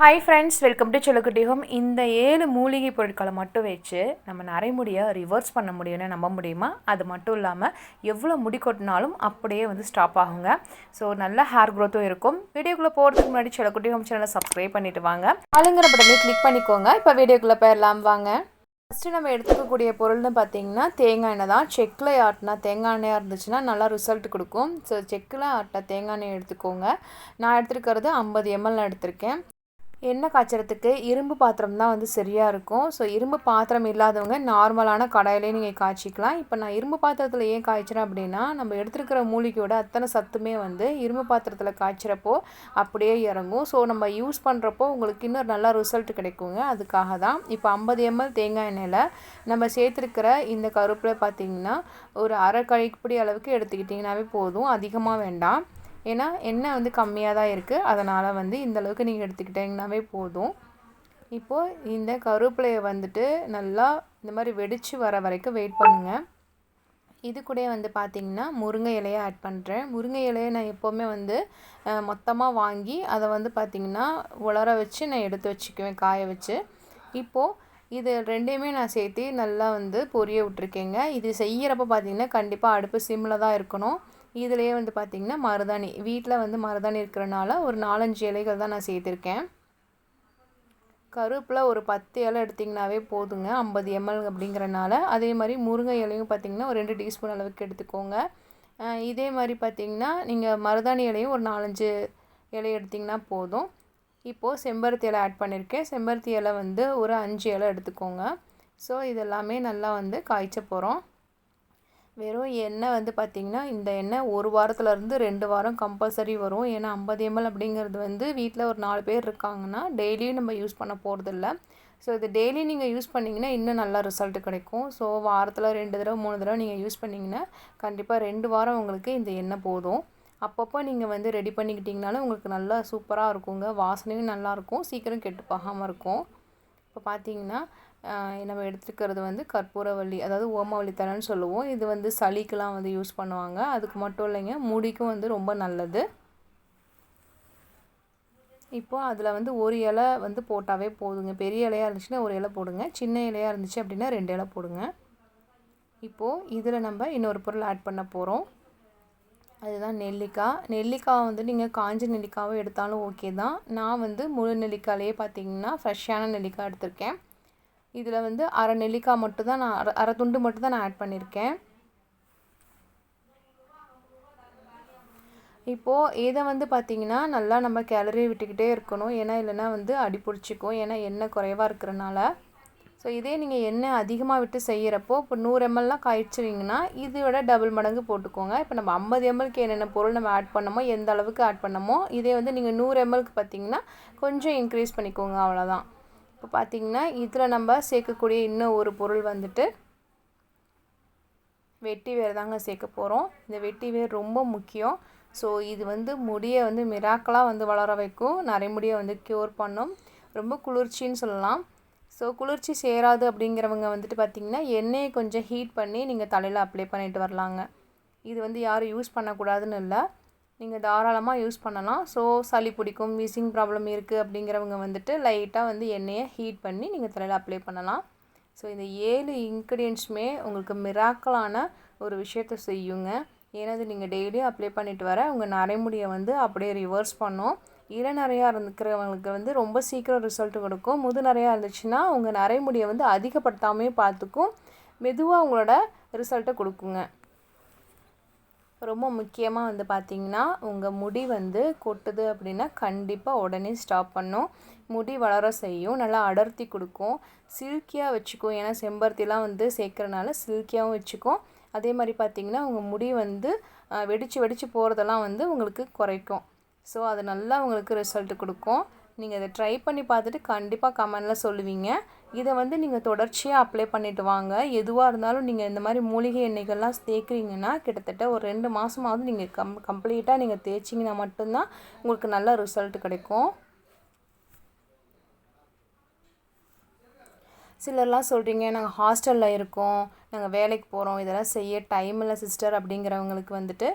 Hi friends welcome to செல்லக்குட்டி home இந்த ஏழு மூலிகை பொருட்களை மட்டும் வச்சு நம்ம நரைமுடியை ரிவர்ஸ் பண்ண முடியும்னு நம்ப முடியுமா? அது மட்டும் இல்லாமல் எவ்வளோ முடி கொட்டினாலும் அப்படியே வந்து ஸ்டாப் ஆகுங்க. ஸோ நல்ல ஹேர் க்ரோத்தும் இருக்கும். வீடியோக்குள்ளே போகிறதுக்கு முன்னாடி செல்லக்குட்டி ஹோம் சேனலை சப்ஸ்கிரைப் பண்ணிட்டு வாங்க. ஆளுங்கிற பட்டனே கிளிக் பண்ணிக்கோங்க. இப்போ வீடியோக்குள்ளே போயிடலாம் வாங்க. ஃபஸ்ட்டு நம்ம எடுத்துக்கக்கூடிய பொருள்னு பார்த்தீங்கன்னா தேங்காய் எண்ணெய் தான். செக்கில் ஆட்டினா தேங்காய் எண்ணெயாக இருந்துச்சுன்னா நல்லா ரிசல்ட் கொடுக்கும். ஸோ செக்கில் ஆட்டின தேங்காய் எண்ணெய் எடுத்துக்கோங்க. நான் எடுத்துருக்கிறது ஐம்பது எம்எல் எடுத்திருக்கேன். எண்ணெய் காய்ச்சறதுக்கு இரும்பு பாத்திரம் தான் வந்து சரியாக இருக்கும். ஸோ இரும்பு பாத்திரம் இல்லாதவங்க நார்மலான கடாயிலே நீங்கள் காய்ச்சிக்கலாம். இப்போ நான் இரும்பு பாத்திரத்தில் ஏன் காய்ச்சிறேன் அப்படின்னா நம்ம எடுத்துருக்கிற மூலிகையோட அத்தனை சத்துமே வந்து இரும்பு பாத்திரத்தில் காய்ச்சிறப்போ அப்படியே இறங்கும். ஸோ நம்ம யூஸ் பண்ணுறப்போ உங்களுக்கு இன்னொரு நல்ல ரிசல்ட் கிடைக்குங்க. அதுக்காக தான் இப்போ ஐம்பது எம்எல் தேங்காய் எண்ணெயில் நம்ம சேர்த்துருக்கிற இந்த கருப்பில் பார்த்திங்கன்னா ஒரு அரை கழிப்படி அளவுக்கு எடுத்துக்கிட்டிங்கனாவே போதும். அதிகமாக வேண்டாம். ஏன்னா எண்ணெய் வந்து கம்மியாக தான் இருக்குது அதனால் வந்து இந்த அளவுக்கு நீங்கள் எடுத்துக்கிட்டிங்கனாவே போதும். இப்போது இந்த கருவேப்பிலையை வந்துட்டு நல்லா இந்த மாதிரி வெடித்து வர வரைக்கும் வெயிட் பண்ணுங்கள் இது கூட வந்து பார்த்திங்கன்னா முருங்கை இலையை ஆட் பண்ணுறேன் முருங்கை இலையை நான் எப்போவுமே வந்து மொத்தமாக வாங்கி அதை வந்து பார்த்திங்கன்னா உலர வச்சு நான் எடுத்து வச்சுக்குவேன் காய வச்சு. இப்போது இது ரெண்டையுமே நான் சேர்த்து நல்லா வந்து பொரிய விட்ருக்கேங்க இது செய்கிறப்ப பார்த்திங்கன்னா கண்டிப்பாக அடுப்பு சிம்மில் தான் இருக்கணும். இதுலேயே வந்து பார்த்திங்கன்னா மருதாணி. வீட்டில் வந்து மருதாணி இருக்கிறனால ஒரு நாலஞ்சு இலைகள் தான் நான் சேர்த்துருக்கேன். கருவேப்பில் ஒரு பத்து இலை எடுத்திங்கனாவே போதுங்க. ஐம்பது எம்எல் அப்படிங்கிறனால. அதே மாதிரி முருங்கை இலையும் பார்த்திங்கன்னா ஒரு ரெண்டு டீஸ்பூன் அளவுக்கு எடுத்துக்கோங்க. இதே மாதிரி பார்த்திங்கன்னா நீங்கள் மருதாணி இலையும் ஒரு நாலஞ்சு இலை எடுத்திங்கன்னா போதும். இப்போது செம்பருத்தி இலை ஆட் பண்ணியிருக்கேன் செம்பருத்தி இலை வந்து ஒரு அஞ்சு இலை எடுத்துக்கோங்க. ஸோ இதெல்லாமே நல்லா வந்து காய்ச்ச போகிறோம் வெறும் எண்ணெய் வந்து பார்த்திங்கன்னா இந்த எண்ணெய் ஒரு வாரத்துலேருந்து ரெண்டு வாரம் கம்பல்சரி வரும். ஏன்னா ஐம்பது எம்எல் அப்படிங்கிறது வந்து வீட்டில் ஒரு நாலு பேர் இருக்காங்கன்னா டெய்லியும் நம்ம யூஸ் பண்ண போகிறதில்ல ஸோ இது டெய்லி நீங்கள் யூஸ் பண்ணிங்கன்னா இன்னும் நல்லா ரிசல்ட் கிடைக்கும். ஸோ வாரத்தில் ரெண்டு தடவை மூணு தடவை நீங்கள் யூஸ் பண்ணிங்கன்னா கண்டிப்பாக ரெண்டு வாரம் உங்களுக்கு இந்த எண்ணெய் போதும். அப்பப்போ நீங்கள் வந்து ரெடி பண்ணிக்கிட்டிங்கனாலும் உங்களுக்கு நல்லா சூப்பராக இருக்குங்க. வாசனையும் நல்லாயிருக்கும் சீக்கிரம் கெட்டு போகாமல் இருக்கும். இப்போ பார்த்தீங்கன்னா நம்ம எடுத்துருக்கிறது வந்து கற்பூரவள்ளி அதாவது ஓமவள்ளி தழைன்னு சொல்லுவோம். இது வந்து சளிக்கெலாம் வந்து யூஸ் பண்ணுவாங்க. அதுக்கு மட்டும் இல்லைங்க முடிக்கும் வந்து ரொம்ப நல்லது. இப்போது அதில் வந்து ஒரு இலை வந்து போட்டாவே போதுங்க. பெரிய இலையாக இருந்துச்சுன்னா ஒரு இலை போடுங்க. சின்ன இலையாக இருந்துச்சு அப்படின்னா ரெண்டு இலை போடுங்க. இப்போது இதில் நம்ம இன்னொரு பொருள் ஆட் பண்ண போகிறோம் அதுதான் நெல்லிக்காய். நெல்லிக்காய் வந்து நீங்கள் காஞ்ச நெல்லிக்காவும் எடுத்தாலும் ஓகே தான். நான் வந்து முழு நெல்லிக்காயிலே பார்த்தீங்கன்னா ஃப்ரெஷ்ஷான நெல்லிக்காய் எடுத்திருக்கேன். இதில் வந்து அரை நெல்லிக்காய் மட்டும் தான் நான் அரை அரை துண்டு மட்டும் தான் நான் ஆட் பண்ணியிருக்கேன். இப்போது இதை வந்து பார்த்திங்கன்னா நல்லா நம்ம கிளறி விட்டுக்கிட்டே இருக்கணும். ஏன்னா இல்லைனா வந்து அடி பிடிச்சிக்கும். ஏன்னா எண்ணெய் குறைவாக இருக்கிறனால. ஸோ இதே நீங்கள் எண்ணெய் அதிகமாக விட்டு செய்கிறப்போ இப்போ நூறு எம்எல்லாம் காய்ச்சிங்கன்னா இதோட டபுள் மடங்கு போட்டுக்கோங்க. இப்போ நம்ம ஐம்பது எம்எல்க்கு என்னென்ன பொருள் நம்ம ஆட் பண்ணமோ எந்த அளவுக்கு ஆட் பண்ணமோ இதே வந்து நீங்கள் நூறு எம்எல்க்கு பார்த்திங்கன்னா கொஞ்சம் இன்க்ரீஸ் பண்ணிக்கோங்க. அவ்வளோதான் இப்போ பார்த்திங்கன்னா இதில் நம்ம சேர்க்கக்கூடிய இன்னும் ஒரு பொருள் வந்துட்டு வெட்டி வேர் தாங்க சேர்க்க போகிறோம் இந்த வெட்டி வேர் ரொம்ப முக்கியம். ஸோ இது வந்து முடியை வந்து மிராக்கலாக வந்து வளர வைக்கும். நரைமுடியை வந்து க்யூர் பண்ணும். ரொம்ப குளிர்ச்சின்னு சொல்லலாம். ஸோ குளிர்ச்சி சேராது அப்படிங்கிறவங்க வந்துட்டு பார்த்திங்கன்னா எண்ணெயை கொஞ்சம் ஹீட் பண்ணி நீங்கள் தலையில் அப்ளை பண்ணிட்டு வரலாங்க. இது வந்து யாரும் யூஸ் பண்ணக்கூடாதுன்னு இல்லை. நீங்கள் தாராளமாக யூஸ் பண்ணலாம். ஸோ சளி பிடிக்கும் வீசிங் ப்ராப்ளம் இருக்குது அப்படிங்கிறவங்க வந்துட்டு லைட்டாக வந்து எண்ணெயை ஹீட் பண்ணி நீங்கள் தலையில் அப்ளை பண்ணலாம். ஸோ இந்த ஏழு இன்க்ரீடியன்ட்ஸுமே உங்களுக்கு மிராக்கலான ஒரு விஷயத்த செய்யுங்க. ஏன்னா அது நீங்கள் டெய்லியும் அப்ளை பண்ணிட்டு வர உங்கள் நரைமுடியை வந்து அப்படியே ரிவர்ஸ் பண்ணும். இளநறையாக நிறையா இருக்கிறவங்களுக்கு வந்து ரொம்ப சீக்கிரம் ரிசல்ட் கொடுக்கும். முது நிறையா இருந்துச்சுன்னா உங்கள் நரைமுடியை வந்து அதிகப்படுத்தாமே பார்த்துக்கும். மெதுவாக உங்களோட ரிசல்ட்டை கொடுக்குங்க. ரொம்ப முக்கியமாக வந்து பார்த்திங்கன்னா உங்கள் முடி வந்து கொட்டுது அப்படின்னா கண்டிப்பாக உடனே ஸ்டாப் பண்ணும். முடி வளர செய்யும். நல்லா அடர்த்தி கொடுக்கும். சில்கியாக வச்சுக்கும். ஏன்னா செம்பருத்திலாம் வந்து சேர்க்குறனால சில்கியாகவும் வச்சுக்கும். அதே மாதிரி பார்த்திங்கன்னா உங்கள் முடி வந்து வெடித்து வெடித்து போகிறதெல்லாம் வந்து உங்களுக்கு குறைக்கும். ஸோ அது நல்லா உங்களுக்கு ரிசல்ட் கொடுக்கும். நீங்கள் இதை ட்ரை பண்ணி பார்த்துட்டு கண்டிப்பாக கமெண்டில் சொல்லுவீங்க. இதை வந்து நீங்கள் தொடர்ச்சியாக அப்ளை பண்ணிவிட்டு வாங்க. எதுவாக இருந்தாலும் நீங்கள் இந்த மாதிரி மூலிகை எண்ணெய்கள்லாம் தேய்க்குறீங்கன்னா கிட்டத்தட்ட ஒரு ரெண்டு மாதமாவது நீங்கள் கம் கம்ப்ளீட்டாக நீங்கள் தேய்ச்சிங்கன்னா மட்டும்தான் உங்களுக்கு நல்ல ரிசல்ட் கிடைக்கும். சிலர்லாம் சொல்கிறீங்க நாங்கள் ஹாஸ்டலில் இருக்கோம். நாங்கள் வேலைக்கு போகிறோம் இதெல்லாம் செய்ய டைம் இல்லை சிஸ்டர் அப்படிங்கிறவங்களுக்கு வந்துட்டு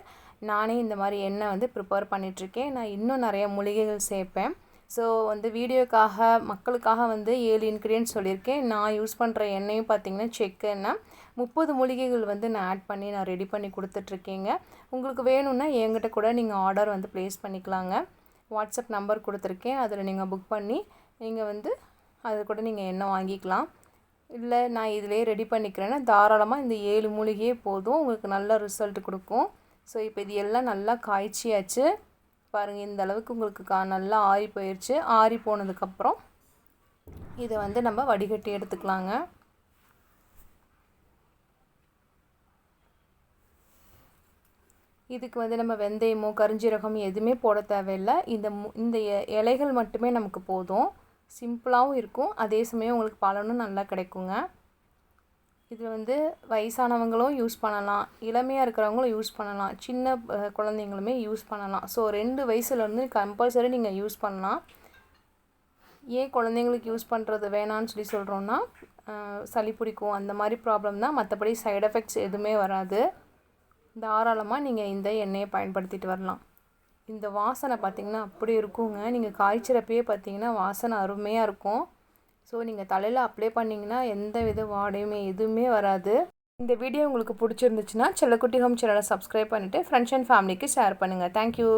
நானே இந்த மாதிரி எண்ணெய் வந்து ப்ரிப்பேர் பண்ணிகிட்ருக்கேன் நான் இன்னும் நிறைய மூலிகைகள் சேர்ப்பேன். ஸோ வந்து வீடியோக்காக மக்களுக்காக வந்து ஏழு இன்க்ரீடியன்ட் சொல்லியிருக்கேன். நான் யூஸ் பண்ணுற எண்ணெயும் பார்த்தீங்கன்னா செக்கு எண்ணெய் முப்பது மூலிகைகள் வந்து நான் ஆட் பண்ணி நான் ரெடி பண்ணி கொடுத்துட்ருக்கேங்க. உங்களுக்கு வேணும்னா என்கிட்ட கூட நீங்கள் ஆர்டர் வந்து ப்ளேஸ் பண்ணிக்கலாங்க. வாட்ஸ்அப் நம்பர் கொடுத்துருக்கேன். அதில் நீங்கள் புக் பண்ணி நீங்கள் வந்து அது கூட நீங்கள் எண்ணெய் வாங்கிக்கலாம். இல்லை நான் இதிலே ரெடி பண்ணிக்கிறேன்னா தாராளமாக இந்த ஏழு மூலிகையே போதும். உங்களுக்கு நல்ல ரிசல்ட் கொடுக்கும். ஸோ இப்போ இது எல்லாம் நல்லா காய்ச்சியாச்சு. பாருங்கள் இந்த அளவுக்கு உங்களுக்கு கா நல்லா ஆறி போயிடுச்சு ஆறி போனதுக்கப்புறம் இதை வந்து நம்ம வடிகட்டி எடுத்துக்கலாங்க. இதுக்கு வந்து நம்ம வெந்தயமோ கருஞ்சீரகம் எதுவுமே போட தேவையில்லை. இந்த மு இந்த இலைகள் மட்டுமே நமக்கு போதும். சிம்பிளாகவும் இருக்கும். அதே சமயம் உங்களுக்கு பலனும் நல்லா கிடைக்குங்க. இதில் வந்து வயசானவங்களும் யூஸ் பண்ணலாம் இளமையாக இருக்கிறவங்களும் யூஸ் பண்ணலாம் சின்ன குழந்தைங்களுமே யூஸ் பண்ணலாம். ஸோ ரெண்டு வயசுலேருந்து கம்பல்சரி நீங்கள் யூஸ் பண்ணலாம். ஏன் குழந்தைங்களுக்கு யூஸ் பண்ணுறது வேணான்னு சொல்லி சொல்கிறோன்னா சளி பிடிக்கும் அந்த மாதிரி ப்ராப்ளம் தான். மற்றபடி சைட் எஃபெக்ட்ஸ் எதுவுமே வராது. தாராளமாக நீங்கள் இந்த எண்ணெயை பயன்படுத்திட்டு வரலாம். இந்த வாசனை பார்த்திங்கன்னா அப்படி இருக்குங்க. நீங்கள் காய்ச்சிறப்பே பார்த்தீங்கன்னா வாசனை அருமையாக இருக்கும். ஸோ நீங்கள் தலையில் அப்ளை பண்ணிங்கன்னா எந்த வித வாடையுமே எதுவுமே வராது. இந்த வீடியோ உங்களுக்கு பிடிச்சிருந்துச்சுன்னா செல்லக்குட்டி ஹோம் சேனலை சப்ஸ்கிரைப் பண்ணிவிட்டு ஃப்ரெண்ட்ஸ் அண்ட் ஃபேமிலிக்கு ஷேர் பண்ணுங்கள் தேங்க்யூ